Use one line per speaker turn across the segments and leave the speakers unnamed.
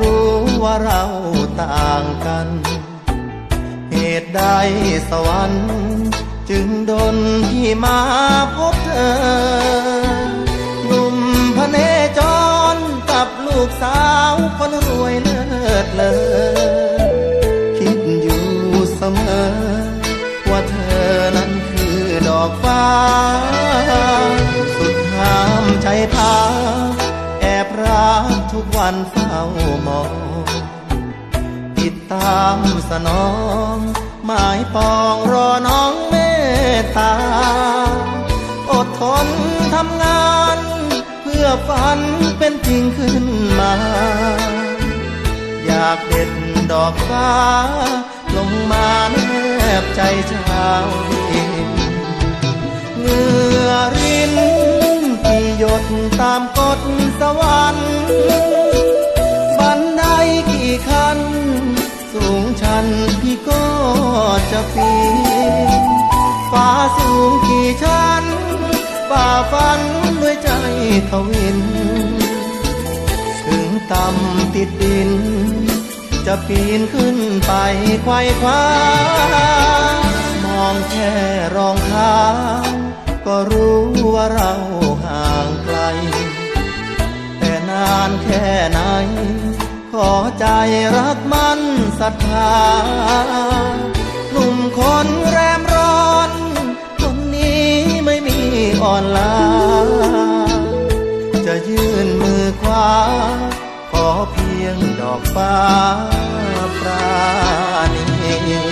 รู้ว่าเราต่างกัน เหตุใดสวรรค์ จึงดนที่มาพบเธอ หนุ่มพระเนจรกับลูกสาวคนรวยเลิศเลอคิดอยู่เสมอ ว่าเธอนั้นคือดอกฟ้า ทุกวันเฝ้ามอง ติดตามสนอง หมายปองรอน้องเมตตา อดทนทำงาน เพื่อฝันเป็นจริงขึ้นมา อยากเด็ดดอกฟ้า ลงมาแนบใจชาวดินเงือรินที่หยดตามกฎสวรรค์ ฟ้าสูงกี่ชั้นฝ่าฟันด้วยใจทวิน ถึงต่ำติดดิน จะปีนขึ้นไปไขว้คว้ามองแค่รองเท้าก็รู้ว่าเราห่างไกล แต่นานแค่ไหน ขอใจรักมันศรัทธาหนุ่มคน อ่อนล้า จะยื่นมือขวาขอเพียงดอกฟ้าปราณี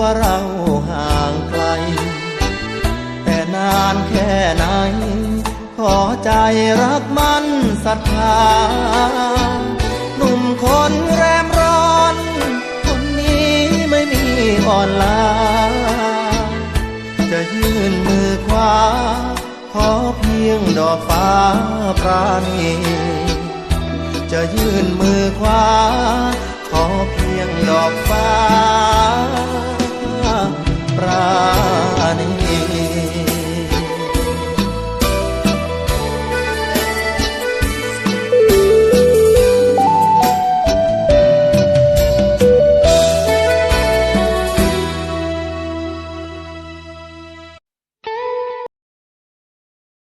ว่าเราห่างไกล แต่นานแค่ไหน ขอใจรักมันศรัทธาหนุ่มคนแรมร้อน คนนี้ไม่มีอ่อนล้าจะยื่นมือขวาขอเพียงดอกฟ้าปราณีจะยื่นมือขวาขอเพียงดอก